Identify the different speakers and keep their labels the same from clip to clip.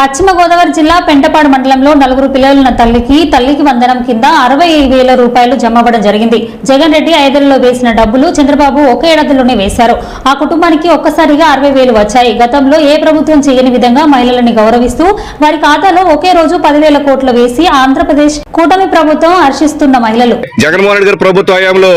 Speaker 1: పశ్చిమ గోదావరి జిల్లా పెంటపాడు మండలంలో నలుగురు పిల్లలున్న తల్లికి తల్లికి వందనం కింద అరవై వేల రూపాయలు జమ అవ్వడం జరిగింది. జగన్ రెడ్డి ఐదేళ్ళలో వేసిన డబ్బులు చంద్రబాబు ఒక ఏడాదిలోనే వేశారు. ఆ కుటుంబానికి ఒక్కసారిగా అరవై వేలు వచ్చాయి. గతంలో ఏ ప్రభుత్వం చేయని విధంగా మహిళలని గౌరవిస్తూ వారి ఖాతాలో ఒకే రోజు పదివేల కోట్లు వేసి ఆంధ్రప్రదేశ్ కూటమి ప్రభుత్వం హర్షిస్తున్న మహిళలు.
Speaker 2: జగన్మోహన్ రెడ్డి గారి ప్రభుత్వ హయాంలో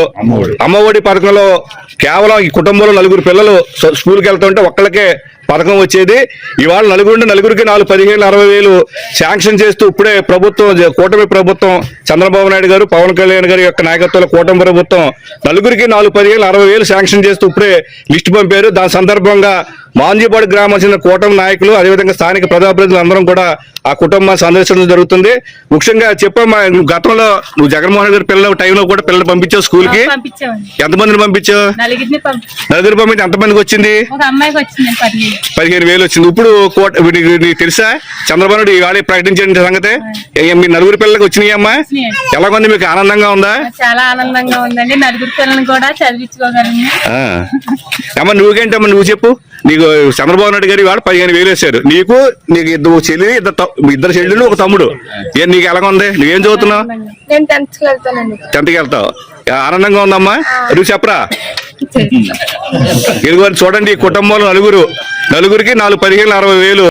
Speaker 2: అమ్మఒడి పథకంలో కేవలం ఈ కుటుంబంలో నలుగురు పిల్లలు స- స్కూల్కి వెళ్తుంటే ఒక్కళ్ళకే పథకం వచ్చేది. ఇవాళ నలుగురు నలుగురికి నాలుగు పదిహేను అరవై వేలు శాంక్షన్ చేస్తూ ఇప్పుడే ప్రభుత్వం కూటమి ప్రభుత్వం చంద్రబాబు నాయుడు గారు పవన్ కళ్యాణ్ గారి యొక్క నాయకత్వంలో కూటమి ప్రభుత్వం నలుగురికి నాలుగు పదిహేను అరవై వేలు శాంక్షన్ చేస్తూ ఇప్పుడే లిస్టు పంపారు. దాని సందర్భంగా మాంజీపాడు గ్రామం చెందిన కూటమి నాయకులు అదేవిధంగా స్థానిక ప్రజాప్రతినిధులు అందరం కూడా ఆ కుటుంబాన్ని సందర్శించడం జరుగుతుంది. ముఖ్యంగా చెప్పమ్మా నువ్వు గతంలో నువ్వు జగన్మోహన్ గారి పిల్లల టైంలో కూడా పిల్లలు పంపించావు
Speaker 3: స్కూల్కి
Speaker 2: ఎంతమందిని పంపించావు? నలుగురు పంపించి. ఎంతమందికి వచ్చింది?
Speaker 3: పదిహేను.
Speaker 2: వేలు వచ్చింది. ఇప్పుడు కోట వీడికి నీకు తెలుసా? చంద్రబాబు నాయుడు ఇవాళ ప్రకటించిన సంగతి? మీ నలుగురు పిల్లలకి వచ్చినాయి అమ్మా?
Speaker 3: వచ్చినాయండి.
Speaker 2: ఎలాగుంది? మీకు ఆనందంగా ఉందా?
Speaker 3: చాలా ఆనందంగా ఉందండి. నలుగురు పిల్లల్ని కూడా చదివించుకోగలను.
Speaker 2: అమ్మ నువ్వేంటమ్మా నువ్వు చెప్పు. నీకు చంద్రబాబు నాయుడు గారు ఇవాళ పదిహేను వేలు వేశారు నీకు నీకు ఇద్దరు చెల్లి ఇద్దరు ఇద్దరు చెల్లెలు ఒక తమ్ముడు. ఏ నీకు ఎలాగ ఉంది? నువ్వేం చదువుతున్నావు? టెన్త్కి వెళ్తావు. ఆనందంగా ఉందమ్మా? నువ్వు చెప్పరా? ఇదిగో చూడండి ఈ కుటుంబంలో నలుగురు. నలుగురికి నాలుగు పదిహేను అరవై వేలు.